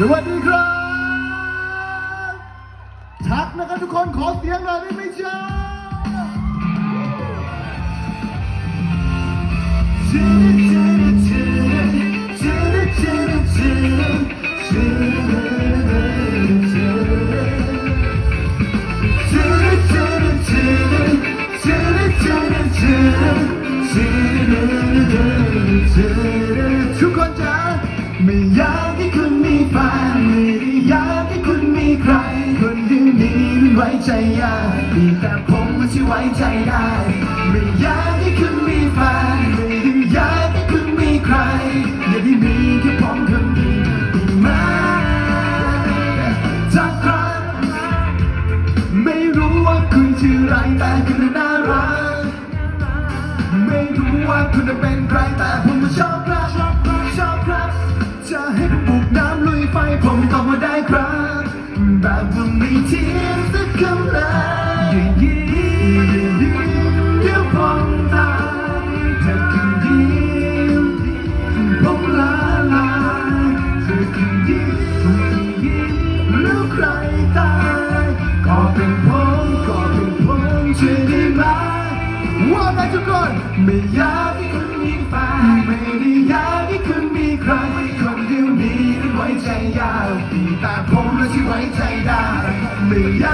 สวัสดีครับ ทักนะครับทุกคนขอเสียงหน่อยได้ไหมจ๊ะทุกคนจ๋าไม่อยากให้ ว้ใจยากมีแต่ผมที่ไว้ใจได้ ไม่อยากให้คุณมีแฟนไม่ได้อยากให้คุณมีใคร อย่ากให้มีแค่ผมคนเดียวได้ไหมจากครั้งไม่รู้ว่าคุณชื่ออะไรแต่คุณน่ารัก ไม่รู้ว่าคุณจะเป็นใครแต่ผมชอบครับชอบครับชอบครับ จะให้ผมบุกน้ำลุยไฟผมต้อบมาได้ครับแบบ วใครตายก็เป็นผมก็เป็นผมช่วยได้ไหมว่าไงทุกคนไม่อยากให้คุณมีแฟนไม่ได้อยากให้คุณมีใครคนเดียวนี้นั้นไว้ใจยากมีแต่ผมและที่ไว้ใจได้ไม่อยาก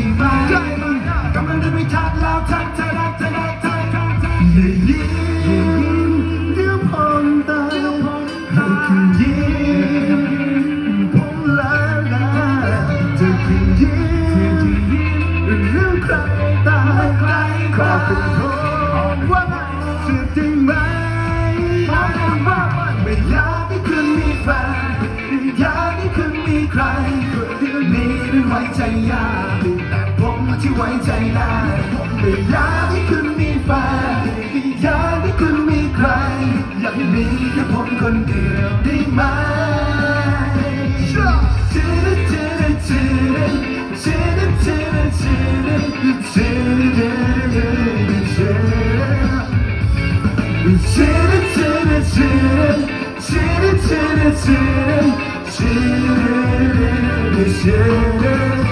ยิ้มผมละลายจะคุณยิ้มเรื่องใครตายใครขอเป็นผมว่าจะได้ไหมไม่อยากให้คุณมีแฟนไม่อยากให้คุณมีใครคนเดียวนี้นั้นไว้ใจยากแต่ผมที่ไว้ใจได้ไม่อยากให้คุณมีแฟนไม่อยากให้คุณมีใคร อยากให้มีแค่ผมคนเดียว 지는 지는 지는